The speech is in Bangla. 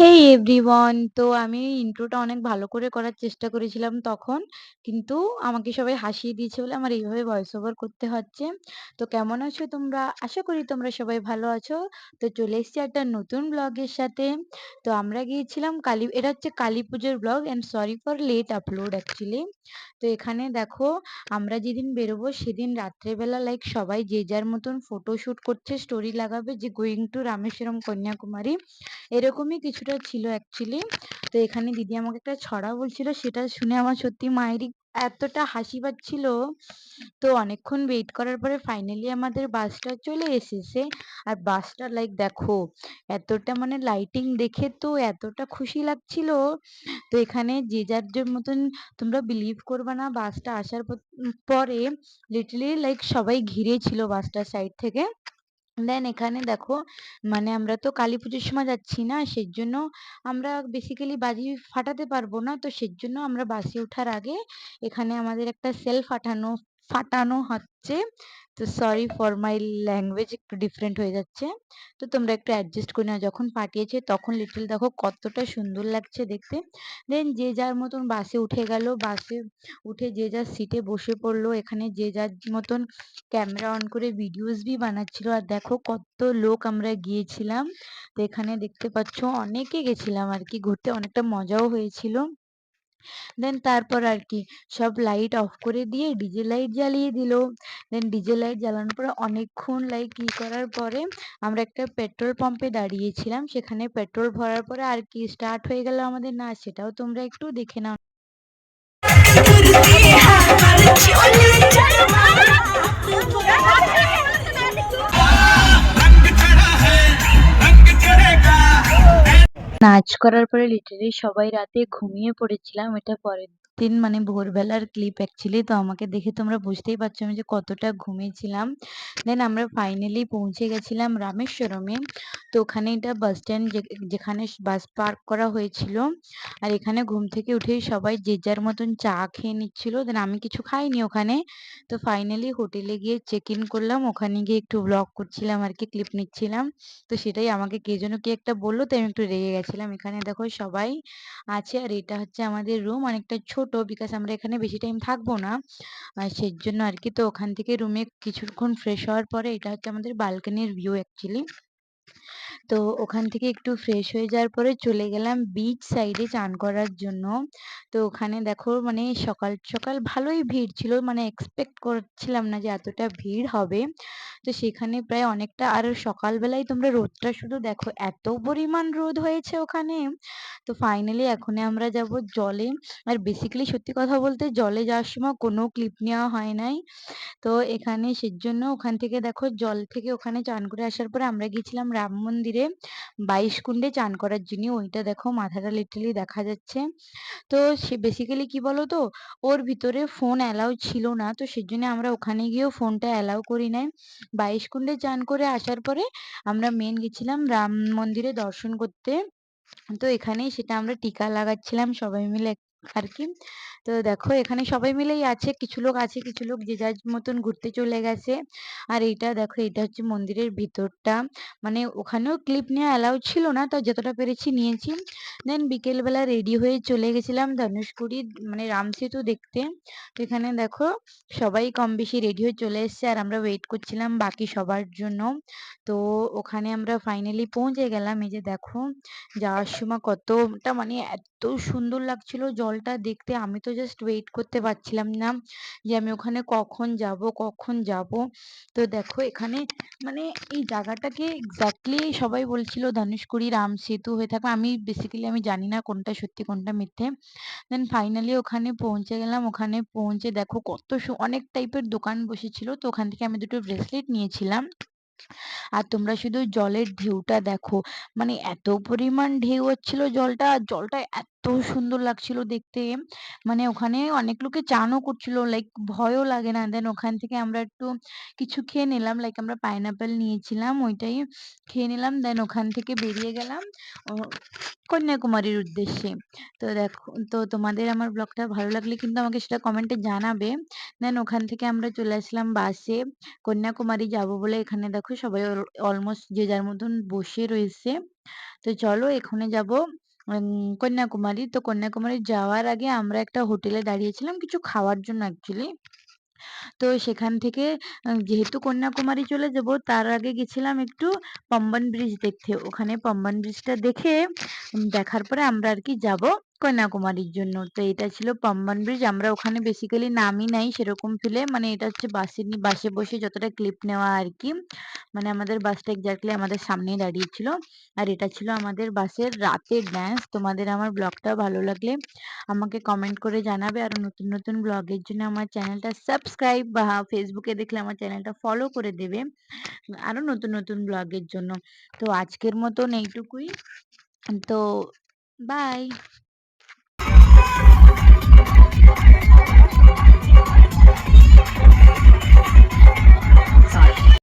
হেই এভরিওয়ান! তো আমি ইন্ট্রোটা অনেক ভালো করে করার চেষ্টা করেছিলাম তখন। কিন্তু আমাকে সবাই হাসিয়ে দিয়েছে বলে আমার এইভাবে ভয়েস ওভার করতে হচ্ছে। তো কেমন আছো তোমরা? আশা করি তোমরা সবাই ভালো আছো। তো চলে এসেছি একটা নতুন ব্লগের সাথে। তো আমরা গিয়েছিলাম কালী এটা হচ্ছে কালী পুজোর blog and sorry for late upload actually. তো এখানে দেখো আমরা যেদিন বেরোবো সেদিন রাত্রেবেলা লাইক সবাই যে যার মতন ফটোশুট করছে, স্টোরি লাগাবে যে গোয়িং টু রামেশ্বরম কন্যাকুমারী। এরকমই কিছুটা ছিল অ্যাকচুয়ালি। তো এখানে দিদি আমাকে একটা ছড়া বলছিল, সেটা শুনে আমার সত্যি মায়েরই এতটা হাসি পাচ্ছিল। তো অনেকক্ষণ ওয়েট করার পরে ফাইনালি আমাদের বাসটা চলে এসেছে। আর বাসটা লাইক দেখো, এতটা মানে লাইটিং দেখে তো এতটা খুশি লাগছিল। তো এখানে যে যার মতন তোমরা বিলিভ করবা না বাসটা আসার পরে লিটারালি লাইক সবাই ঘিরে ছিল বাসটার সাইড থেকে। দেন এখানে দেখো মানে আমরা তো কালী পুজোর সময় যাচ্ছি না সেই জন্য আমরা বেসিক্যালি বাজি ফাটাতে পারব না। তো সেই জন্য আমরা বাসে ওঠার আগে এখানে আমাদের একটা সেল ফাটানো ফাটানো হচ্ছে। তো সরি ফর মাই ল্যাঙ্গুয়েজ একটু ডিফারেন্ট হয়ে যাচ্ছে। তো তোমরা একটু অ্যাডজাস্ট করে নাও। যখন পাঠিয়েছে তখন লিটল দেখো কতটা সুন্দর লাগছে দেখতে। দেন যে যার মতন বাসে উঠে গেল। বাসে উঠে যে যার সিটে বসে পড়ল। এখানে যে যার মতন ক্যামেরা অন করে ভিডিওস ভি বানাচ্ছিল। আর দেখো কত লোক আমরা গিয়েছিলাম। তো এখানে দেখতে পাচ্ছ অনেকে গেছিলাম আর কি, ঘুরতে। অনেকটা মজাও হয়েছিল। দেন তারপর আর কি, সব লাইট অফ করে দিয়ে ডিজে লাইট জ্বালিয়ে দিল। দেন ডিজে লাইট জ্বালানোর পরে অনেকক্ষণ লাইক ই করার পরে আমরা একটা পেট্রোল পাম্পে দাঁড়িয়েছিলাম। সেখানে পেট্রোল ভরার পরে আর কি স্টার্ট হয়ে গেল আমাদের নাচ। সেটাও তোমরা একটু দেখে নাও। করার পরে লিটারেলি সবাই রাতে ঘুমিয়ে পড়েছিলাম। এটা পরের দিন মানে ভোরবেলার ক্লিপ অ্যাকচুয়ালি। তো আমাকে দেখে তোমরা বুঝতেই পারছ আমি যে কতটা ঘুমিয়েছিলাম। দেন আমরা ফাইনালি পৌঁছে গেছিলাম রামেশ্বরমে। তো ওখানে এটা বাস স্ট্যান্ড যেখানে বাস পার্ক করা হয়েছিল। আর এখানে ঘুম থেকে উঠেই সবাই যে যার মতন চা খেয়ে নিচ্ছিল। দেন আমি কিছু খাইনি ওখানে। তো ফাইনালি হোটেলে গিয়ে চেক ইন করলাম। ওখানে গিয়ে একটু ব্লগ করছিলাম আর কি ক্লিপ নিচ্ছিলাম। তো সেটাই আমাকে কে যেন কি একটা বলল, তো আমি একটু রেগে গেছিলাম। এখানে দেখো সবাই আছে আর এটা হচ্ছে আমাদের রুম অনেকটা ছোট বিকজ আমরা এখানে বেশি টাইম থাকব না। সেই জন্য আর কি তো ওখান থেকে রুমে কিছুক্ষণ ফ্রেশ হওয়ার পরে এটা হচ্ছে আমাদের বালকনির ভিউ অ্যাকচুয়ালি। তো ওখান থেকে একটু ফ্রেশ হয়ে যাওয়ার পরে চলে গেলাম বিচ সাইডে চান করার জন্য। তো ওখানে দেখো মানে সকাল, সকাল ভালোই ভিড় ছিল। মানে এক্সপেক্ট করছিলাম না যে এতটা ভিড় হবে। তো সেখানে প্রায় অনেকটা আর সকালবেলায় তোমরা রোদটা শুধু দেখো এত পরিমাণ রোদ হয়েছে ওখানে। তো ফাইনালি এখন আমরা যাব জলে। আর বেসিক্যালি সত্যি কথা বলতে জলে যাওয়ার সময় কোনো ক্লিপ নেওয়া হয় নাই। তো এখানে সেজন্য ওখান থেকে দেখো জল থেকে ওখানে চান করে আসার পরে আমরা গিয়েছিলাম রাম মন্দিরে ২২ কুণ্ডে চান করার জন্য। ওইটা দেখো মাথাটা লিটারালি দেখা যাচ্ছে। তো সে বেসিক্যালি কি বলতো ওর ভিতরে ফোন অ্যালাউ ছিল না। তো সেজন্য আমরা ওখানে গিয়েও ফোনটা অ্যালাউ করি নাই। ২২ কুণ্ডে চান করে আসার পরে আমরা মেইন গেছিলাম রাম মন্দিরে দর্শন করতে। তো এখানেই সেটা আমরা টিকা লাগাচ্ছিলাম সবাই মিলে আরকি। তো দেখো এখানে সবাই মিলেই আছে। কিছু লোক আছে, কিছু লোক যে যার মতন ঘুরতে চলে গেছে। আর এইটা দেখো এটা হচ্ছে মন্দিরের ভিতরটা। মানে ওখানেও ক্লিপ নেওয়া অ্যালাউ ছিল না। তো যতটা পেরেছি নিয়েছি। দেন বিকেলবেলা রেডি হয়ে চলে গেছিলাম ধনুষকোটি মানে রাম সেতু দেখতে। তো এখানে দেখো সবাই কম বেশি রেডি হয়ে চলে এসছে আর আমরা ওয়েট করছিলাম বাকি সবার জন্য। তো ওখানে আমরা ফাইনালি পৌঁছে গেলাম। এই যে দেখো যাওয়ার সময় কতটা মানে এত সুন্দর লাগছিল জলটা দেখতে। আমি তো জাস্ট ওয়েট করতে পারছিলাম না যে আমি ওখানে কখন যাব, কখন যাব। তো দেখো এখানে মানে এই জায়গাটাকে এক্সাক্টলি সবাই বলছিল ধনুষকোটি রাম সেতু হয়ে থাকবে। আমি বেসিক্যালি আমি জানি না কোনটা সত্যি কোনটা মিথ্যে। দেন ফাইনালি ওখানে পৌঁছে গেলাম। ওখানে পৌঁছে দেখো কত অনেক টাইপের দোকান বসেছিল। তো ওখান থেকে আমি দুটো ব্রেসলেট নিয়েছিলাম। আর তোমরা শুধু জলের ঢেউটা দেখো। মানে এত পরিমাণ ঢেউ হচ্ছিল জলটা, জলটা এত এত সুন্দর লাগছিল দেখতে। মানে ওখানে অনেক লোকে চানও করছিল। লাইক ভয়ও লাগে না। দেন ওখান থেকে আমরা একটু কিছু খেয়ে নিলাম। লাইক আমরা পাইনঅ্যাপল নিয়েছিলাম, ওইটাই খেয়ে নিলাম। দেন ওখান থেকে বেরিয়ে গেলাম কন্যাকুমারীর উদ্দেশ্যে। তো দেখো, তো তোমাদের আমার ব্লগটা ভালো লাগলে কিন্তু আমাকে সেটা কমেন্টে জানাবে। দেন ওখান থেকে আমরা চলে আসলাম বাসে। কন্যাকুমারী যাব বলে এখানে দেখো সবাই অল অলমোস্ট যে যার মতন বসে রয়েছে। তো চলো এখানে যাব কন্যাকুমারী। তো কন্যাকুমারী যাওয়ার আগে আমরা একটা হোটেলে দাঁড়িয়েছিলাম কিছু খাওয়ার জন্য অ্যাকচুয়ালি। তো সেখান থেকে যেহেতু কন্যাকুমারী চলে যাব, তার আগে গেছিলাম একটু পম্বন ব্রিজ দেখতে। ওখানে পম্বন ব্রিজটা দেখে দেখার পরে আমরা আর কি যাব কন্যাকুমারীর জন্য। তো এটা ছিল পাম্বান ব্রিজ। আমরা ওখানে বেসিক্যালি নামি নাই সেরকম ফিলে মানে এটা হচ্ছে বাসে বাসে বসে যতটা ক্লিপ নেওয়া আর কি মানে আমাদের বাসটা এক্সাক্টলি আমাদের সামনেই দাঁড়িয়েছিল। আর এটা ছিল আমাদের বাসের রাতের ড্যান্স। তোমাদের আমার ব্লগটা ভালো লাগলে আমাকে কমেন্ট করে জানাবে। আরও নতুন, নতুন ব্লগের জন্য আমার চ্যানেলটা সাবস্ক্রাইব বা ফেসবুকে দেখলে আমার চ্যানেলটা ফলো করে দেবে। আরও নতুন, নতুন ব্লগের জন্য। তো আজকের মতন এইটুকুই। তো বাই।